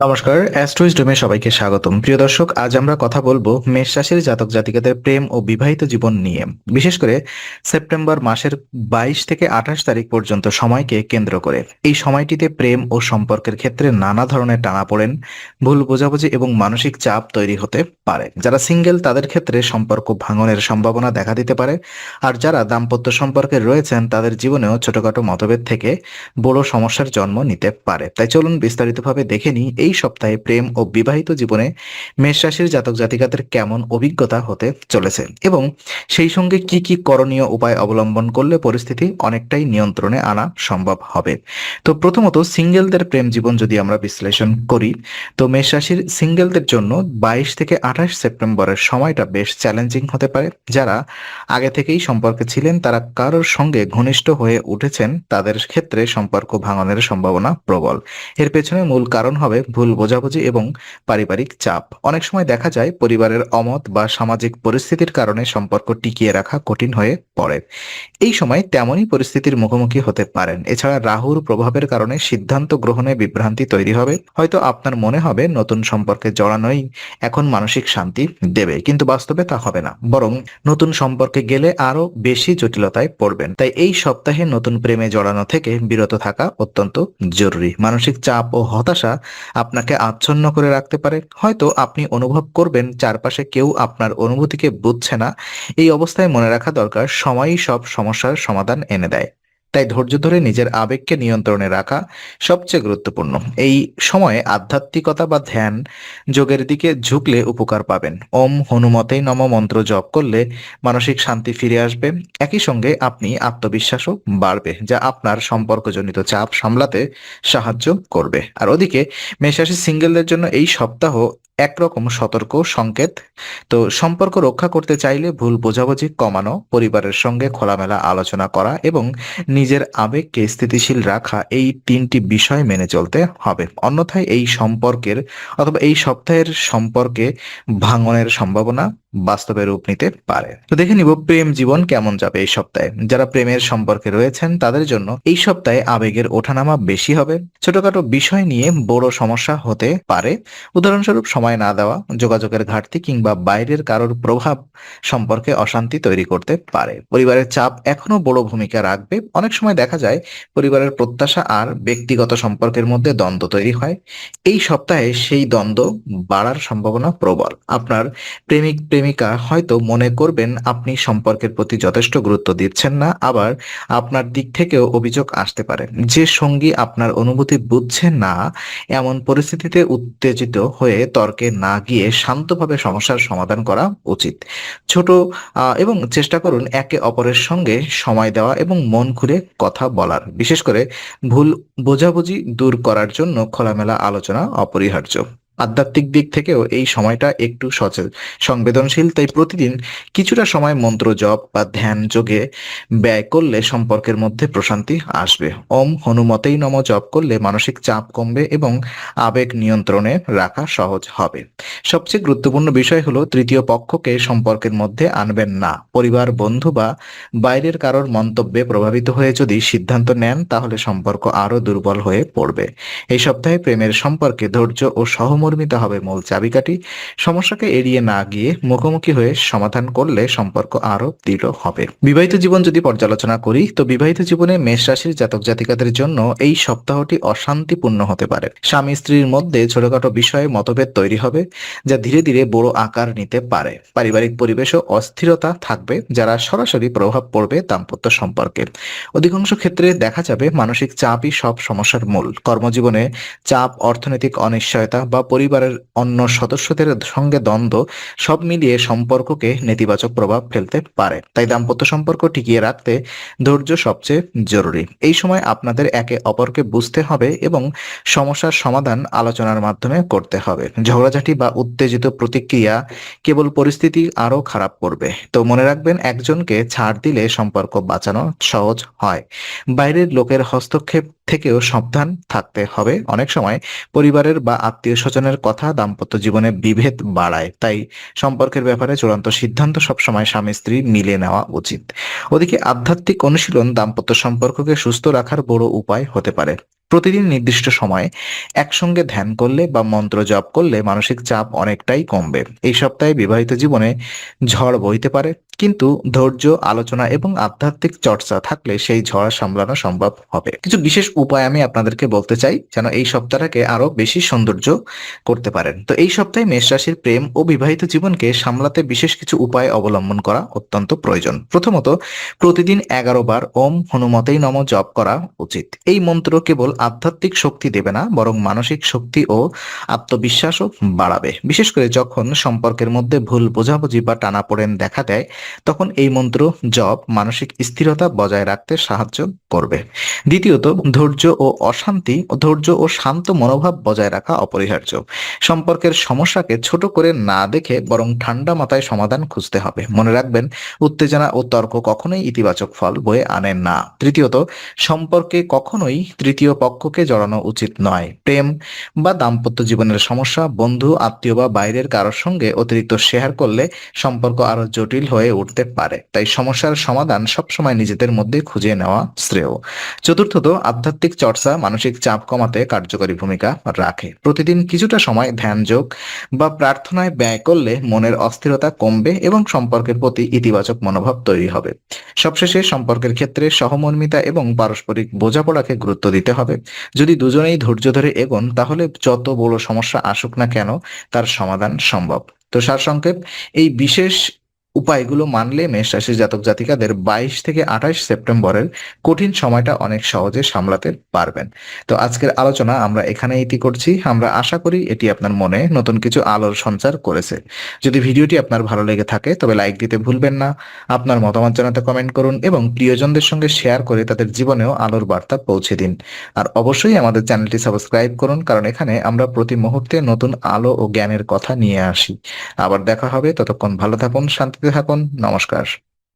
নমস্কার অ্যাস্ট্রোইজডমে সবাইকে স্বাগতম। প্রিয় দর্শক, আজ আমরা কথা বলব মেষ রাশির জাতক জাতিকাদের প্রেম ও বিবাহিত জীবন নিয়ে। বিশেষ করে সেপ্টেম্বর মাসের বাইশ থেকে আঠাশ তারিখ পর্যন্ত সময়কে কেন্দ্র করে। এই সময়টিতে প্রেম ও সম্পর্কের ক্ষেত্রে নানা ধরনের টানাপোড়েন ভুল বোঝাবুঝি এবং মানসিক চাপ তৈরি হতে পারে। যারা সিঙ্গেল, তাদের ক্ষেত্রে সম্পর্ক ভাঙনের সম্ভাবনা দেখা দিতে পারে। আর যারা দাম্পত্য সম্পর্কে রয়েছেন, তাদের জীবনেও ছোটখাটো মতভেদ থেকে বড় সমস্যার জন্ম নিতে পারে। তাই চলুন বিস্তারিতভাবে দেখে নিই এই সপ্তাহে প্রেম ও বিবাহিত জীবনে মেষ রাশির জাতক জাতিকাদের কেমন অভিজ্ঞতা হতে চলেছে এবং সেই সঙ্গে কি কি করণীয় উপায় অবলম্বন করলে পরিস্থিতি অনেকটাই নিয়ন্ত্রণে আনা সম্ভব হবে? তো প্রথমত সিঙ্গেলদের প্রেম জীবন যদি আমরা বিশ্লেষণ করি, তো মেষ রাশির সিঙ্গেলদের জন্য বাইশ থেকে আঠাশ সেপ্টেম্বরের সময়টা বেশ চ্যালেঞ্জিং হতে পারে। যারা আগে থেকেই সম্পর্কে ছিলেন, তারা কারোর সঙ্গে ঘনিষ্ঠ হয়ে উঠেছেন, তাদের ক্ষেত্রে সম্পর্ক ভাঙনের সম্ভাবনা প্রবল। এর পেছনে মূল কারণ হবে ভুল বোঝাবুঝি এবং পারিবারিক চাপ। অনেক সময় দেখা যায় পরিবারের অমত বা সামাজিক পরিস্থিতির কারণে সম্পর্ক টিকিয়ে রাখা কঠিন হয়ে পড়ে। এই সময় তেমনই পরিস্থিতির মুখোমুখি হতে পারেন। এছাড়া রাহুর প্রভাবের কারণে সিদ্ধান্ত গ্রহণে বিভ্রান্তি তৈরি হবে। হয়তো আপনার মনে হবে, নতুন সম্পর্কে জড়ানোই এখন মানসিক শান্তি দেবে, কিন্তু বাস্তবে তা হবে না। বরং নতুন সম্পর্কে গেলে আরও বেশি জটিলতায় পড়বেন। তাই এই সপ্তাহে নতুন প্রেমে জড়ানো থেকে বিরত থাকা অত্যন্ত জরুরি। মানসিক চাপ ও হতাশা আপনাকে আচ্ছন্ন করে রাখতে পারে। হয়তো আপনি অনুভব করবেন চারপাশে কেউ আপনার অনুভূতিকে বুঝছে না। এই অবস্থায় মনে রাখা দরকার, সময়ই সব সমস্যার সমাধান এনে দেয়। তাই ধৈর্য ধরে নিজের আবেগকে নিয়ন্ত্রণে রাখা সবচেয়ে গুরুত্বপূর্ণ। এই সময়ে আধ্যাত্মিকতা বা ধ্যান যোগের দিকে ঝুঁকলে উপকার পাবেন। ওম হনুমতেই নম মন্ত্র জপ করলে মানসিক শান্তি ফিরে আসবে। একই সঙ্গে আপনি আত্মবিশ্বাসও বাড়বে, যা আপনার সম্পর্কজনিত চাপ সামলাতে সাহায্য করবে। আর ওদিকে মেষরাশি সিঙ্গেলদের জন্য এই সপ্তাহ একরকম সতর্ক, সংকেত। তো সম্পর্ক রক্ষা করতে চাইলে ভুল বোঝাবুঝি কমানো, পরিবারের সঙ্গে খোলামেলা আলোচনা করা এবং নিজের আবেগকে স্থিতিশীল রাখা এই তিনটি বিষয় মেনে চলতে হবে। অন্যথায় এই সম্পর্কের অথবা এই সপ্তাহের সম্পর্কে ভাঙনের সম্ভাবনা বাস্তবে রূপ নিতে পারে। তো দেখে নিব প্রেম জীবন কেমন যাবে এই সপ্তাহে। যারা প্রেমের সম্পর্কে রয়েছেন, তাদের জন্য এই সপ্তাহে আবেগের ওঠানামা বেশি হবে। ছোটখাটো বিষয় নিয়ে বড় সমস্যা হতে পারে। উদাহরণস্বরূপ সময় না দেওয়া, যোগাযোগের ঘাটতি কিংবা বাইরের কারোর প্রভাব সম্পর্কে অশান্তি তৈরি করতে পারে। পরিবারের চাপ এখনও বড় ভূমিকা রাখবে। অনেক সময় দেখা যায়, পরিবারের প্রত্যাশা আর ব্যক্তিগত সম্পর্কের মধ্যে দ্বন্দ্ব তৈরি হয়। এই সপ্তাহে সেই দ্বন্দ্ব বাড়ার সম্ভাবনা প্রবল। আপনার প্রেমিক, প্রেমিকা হয়তো মনে করবেন আপনি সম্পর্কের প্রতি যথেষ্ট গুরুত্ব দিচ্ছেন না, আবার আপনার দিক থেকেও অভিযোগ আসতে পারে। যে সঙ্গী আপনার অনুভূতি বুঝছে না, এমন পরিস্থিতিতে উত্তেজিত হয়ে তর্কে না গিয়ে শান্তভাবে সমস্যার সমাধান করা উচিত। ছোট এবং চেষ্টা করুন একে অপরের সঙ্গে সময় দেওয়া এবং মন খুলে কথা বলার। বিশেষ করে ভুল বোঝাবুঝি দূর করার জন্য খোলামেলা আলোচনা অপরিহার্য। আধ্যাত্মিক দিক থেকেও এই সময়টা একটু সচেতন সংবেদনশীল, তাই প্রতিদিন কিছুটা সময় মন্ত্র জপ বা ধ্যান যোগে ব্যয় করলে সম্পর্কের মধ্যে প্রশান্তি আসবে। ওম হনুমতেই নম জপ করলে মানসিক চাপ কমবে এবং আবেগ নিয়ন্ত্রণে রাখা সহজ হবে। সবচেয়ে গুরুত্বপূর্ণ বিষয় হলো তৃতীয় পক্ষকে সম্পর্কের মধ্যে আনবেন না। পরিবার, বন্ধু বা বাইরের কারোর মন্তব্যে প্রভাবিত হয়ে যদি সিদ্ধান্ত নেন, তাহলে সম্পর্ক আরও দুর্বল হয়ে পড়বে। এই সপ্তাহে প্রেমের সম্পর্কে ধৈর্য ও সহমর্মিতা হবে মূল চাবিকাঠি। সমস্যাকে এড়িয়ে না গিয়ে মুখোমুখি হয়ে সমাধান করলে সম্পর্ক আরও দৃঢ় হবে। বিবাহিত জীবন যদি পর্যালোচনা করি, তো বিবাহিত জীবনে মেষ রাশির জাতক জাতিকাদের জন্য এই সপ্তাহটি অশান্তিপূর্ণ হতে পারে। স্বামী স্ত্রীর মধ্যে ছোটখাটো বিষয়ে মতভেদ তৈরি হবে, যা ধীরে ধীরে বড় আকার নিতে পারে। পারিবারিক পরিবেশও অস্থিরতা থাকবে, যারা সরাসরি প্রভাব পড়বে দাম্পত্য সম্পর্কে। অধিকাংশ ক্ষেত্রে দেখা যাবে মানসিক চাপই সব সমস্যার মূল। কর্মজীবনে চাপ, অর্থনৈতিক অনিশ্চয়তা বা পরিবারের অন্য সদস্যদের সঙ্গে দ্বন্দ্ব, সব মিলিয়ে সম্পর্ককে নেতিবাচক প্রভাব ফেলতে পারে। তাই দাম্পত্য সম্পর্ক টিকিয়ে রাখতে ধৈর্য সবচেয়ে জরুরি। এই সময় আপনাদের একে অপরকে বুঝতে হবে এবং সমস্যার সমাধান আলোচনার মাধ্যমে করতে হবে। ঝগড়াঝাটি বা উত্তেজিত প্রতিক্রিয়া কেবল পরিস্থিতি আরও খারাপ করবে। তো মনে রাখবেন, একজনকে ছাড় দিলে সম্পর্ক বাঁচানো সহজ হয়। বাইরের লোকের হস্তক্ষেপ থেকেও সাবধান থাকতে হবে। অনেক সময় পরিবারের বা আত্মীয় স্বজনের কথা দাম্পত্য জীবনে বিভেদ বাড়ায়। তাই সম্পর্কের ব্যাপারে চূড়ান্ত সিদ্ধান্ত সবসময় স্বামী স্ত্রী মিলে নেওয়া উচিত। ওদিকে আধ্যাত্মিক অনুশীলন দাম্পত্য সম্পর্ককে সুস্থ রাখার বড় উপায় হতে পারে। প্রতিদিন নির্দিষ্ট সময়ে একসঙ্গে ধ্যান করলে বা মন্ত্র জপ করলে মানসিক চাপ অনেকটাই কমবে। এই সপ্তাহে বিবাহিত জীবনে ঝড় বইতে পারে, কিন্তু ধৈর্য, আলোচনা এবং আধ্যাত্মিক চর্চা থাকলে সেই ঝড় সামলানো সম্ভব হবে। কিছু বিশেষ উপায় আমি আপনাদেরকে বলতে চাই, যেন এই সপ্তাহটাকে আরও বেশি সৌন্দর্য করতে পারেন। তো এই সপ্তাহে মেষ রাশির প্রেম ও বিবাহিত জীবনকে সামলাতে বিশেষ কিছু উপায় অবলম্বন করা অত্যন্ত প্রয়োজন। প্রথমত, প্রতিদিন এগারো বার ওম হনুমতেই নম জপ করা উচিত। এই মন্ত্র কেবল আধ্যাত্মিক শক্তি দেবে না, বরং মানসিক শক্তি ও আত্মবিশ্বাসও বাড়াবে। বিশেষ করে যখন সম্পর্কের মধ্যে ভুল বোঝাবুঝি বা টানাপোড়েন দেখা দেয়, তখন এই মন্ত্র জপ মানসিক স্থিরতা বজায় রাখতে সাহায্য করবে। দ্বিতীয়ত, ধৈর্য ও অশান্তি, ধৈর্য ও শান্ত মনোভাব বজায় রাখা অপরিহার্য। সম্পর্কের সমস্যাকে ছোট করে না দেখে বরং ঠান্ডা মাথায় সমাধান খুঁজতে হবে। মনে রাখবেন, উত্তেজনা ও তর্ক কখনোই ইতিবাচক ফল বয়ে আনে না। তৃতীয়ত, সম্পর্কে কখনোই তৃতীয় পক্ষকে জড়ানো উচিত নয়। প্রেম বা দাম্পত্য জীবনের সমস্যা, বন্ধু, আত্মীয় বা বাইরের কারোর সঙ্গে অতিরিক্ত শেয়ার করলে সম্পর্ক আরও জটিল হয়ে উঠতে পারে। তাই সমস্যার সমাধান সবসময় নিজেদের মধ্যে খুঁজে নেওয়া শ্রেয়। চতুর্থত, আধ্যাত্মিক চর্চা মানসিক চাপ কমাতে কার্যকরী ভূমিকা রাখে। প্রতিদিন কিছুটা সময় ধ্যান যোগ বা প্রার্থনায় ব্যয় করলে মনের অস্থিরতা কমবে এবং সম্পর্কের প্রতি ইতিবাচক মনোভাব তৈরি হবে। সবশেষে, সম্পর্কের ক্ষেত্রে সহমর্মিতা এবং পারস্পরিক বোঝাপড়াকে গুরুত্ব দিতে হবে। যদি দুজনেই ধৈর্য ধরে এগোন, তাহলে যত বড় সমস্যা আসুক না কেন, তার সমাধান সম্ভব। তো সারসংক্ষেপ, এই বিশেষ উপায়গুলো মানলে মেষ রাশির জাতক জাতিকাদের বাইশ থেকে আঠাশ সেপ্টেম্বরের কঠিন সময়টা অনেক সহজে সামলাতে পারবেন। তো আজকের আলোচনা আমরা এখানে এটি করছি। আমরা আশা করি এটি আপনার মনে নতুন কিছু আলোর সঞ্চার করেছে। যদি ভিডিওটি আপনার ভালো লেগে থাকে, তবে লাইক দিতে ভুলবেন না। আপনার মতামত জানাতে কমেন্ট করুন এবং প্রিয়জনদের সঙ্গে শেয়ার করে তাদের জীবনেও আলোর বার্তা পৌঁছে দিন। আর অবশ্যই আমাদের চ্যানেলটি সাবস্ক্রাইব করুন, কারণ এখানে আমরা প্রতি মুহূর্তে নতুন আলো ও জ্ঞানের কথা নিয়ে আসি। আবার দেখা হবে, ততক্ষণ ভালো থাকুন, শান্তিতে থাকুন নমস্কার।